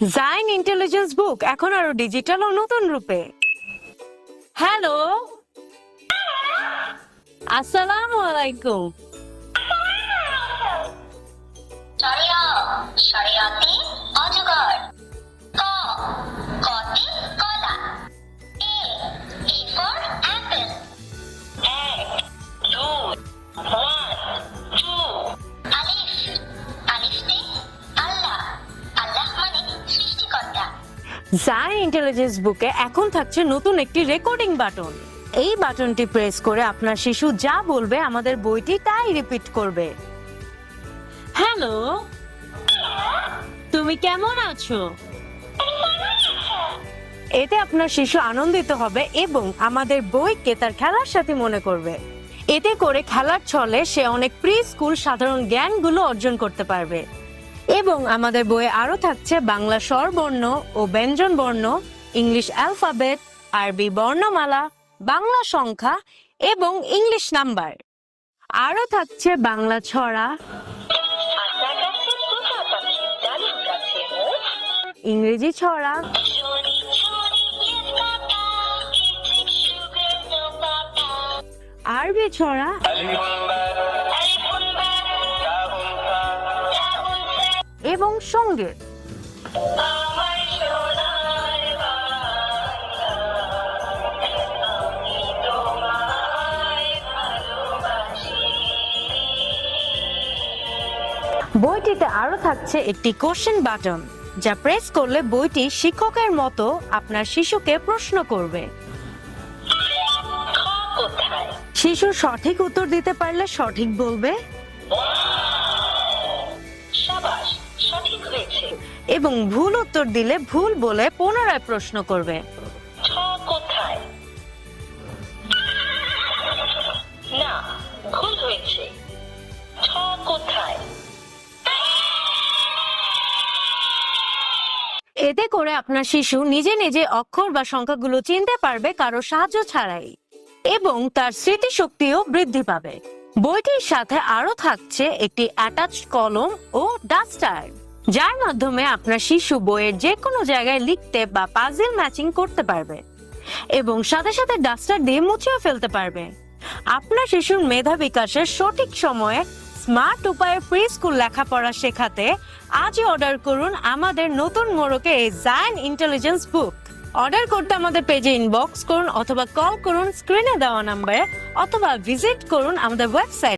Zain intelligence বুক এখন আরও digital ও নতুন রূপে। হ্যালো আসসালামু আলাইকুম জাইন ইন্টেলিজেন্স বুকে এখন থাকছে নতুন একটি রেকর্ডিং বাটন এই বাটনটি প্রেস করে আপনার শিশু যা বলবে আমাদের বইটি তাই রিপিট করবে। হ্যালো তুমি কেমন আছো? এতে আপনার শিশু আনন্দিত হবে এবং আমাদের বইকে তার খেলার সাথে মনে করবে। এতে করে খেলার ছলে সে অনেক প্রি স্কুল সাধারণ জ্ঞানগুলো অর্জন করতে পারবে। এবং আমাদের বইয়ে আরও থাকছে বাংলা স্বরবর্ণ ও ব্যঞ্জন বর্ণ, ইংলিশ অ্যালফাবেট, আরবি বর্ণমালা, বাংলা সংখ্যা এবং ইংলিশ নাম্বার। আরও থাকছে বাংলা ছড়া। ইংরেজি ছড়া। আরবি চুরি এবং সংগীত। বইটিতে আরও থাকছে একটি কোশ্চেন বাটন যা প্রেস করলে বইটি শিক্ষকের মতো আপনার শিশুকে প্রশ্ন করবে শিশু সঠিক উত্তর দিতে পারলে সঠিক বলবে এবং ভুল উত্তর দিলে ভুল বলে পুনরায় প্রশ্ন করবে কোথায়? না, ভুল হয়েছে। কোথায়? এতে করে আপনার শিশু নিজে নিজে অক্ষর বা সংখ্যাগুলো চিনতে পারবে কারও সাহায্য ছাড়াই এবং তার স্মৃতিশক্তিও বৃদ্ধি পাবে বইটির সাথে আরও থাকছে একটি অ্যাটাচ কলম ও ডাস্টার যার মাধ্যমে আপনার শিশু বইয়ের যে কোনো জায়গায় লিখতে বা পাজেল ম্যাচিং করতে পারবে এবং সাথে সাথে ডাস্টার দিয়ে মুছেও ফেলতে পারবে। আপনার শিশুর মেধা বিকাশের সঠিক সময়ে স্মার্ট উপায়ে প্রি স্কুল লেখাপড়া শেখাতে আজই অর্ডার করুন আমাদের নতুন মোড়কে এই জায়ান ইন্টেলিজেন্স বুক অর্ডার করতে আমাদের পেজে ইনবক্স করুন অথবা কল করুন স্ক্রিনে দেওয়া নাম্বারে অথবা ভিজিট করুন আমাদের ওয়েবসাইট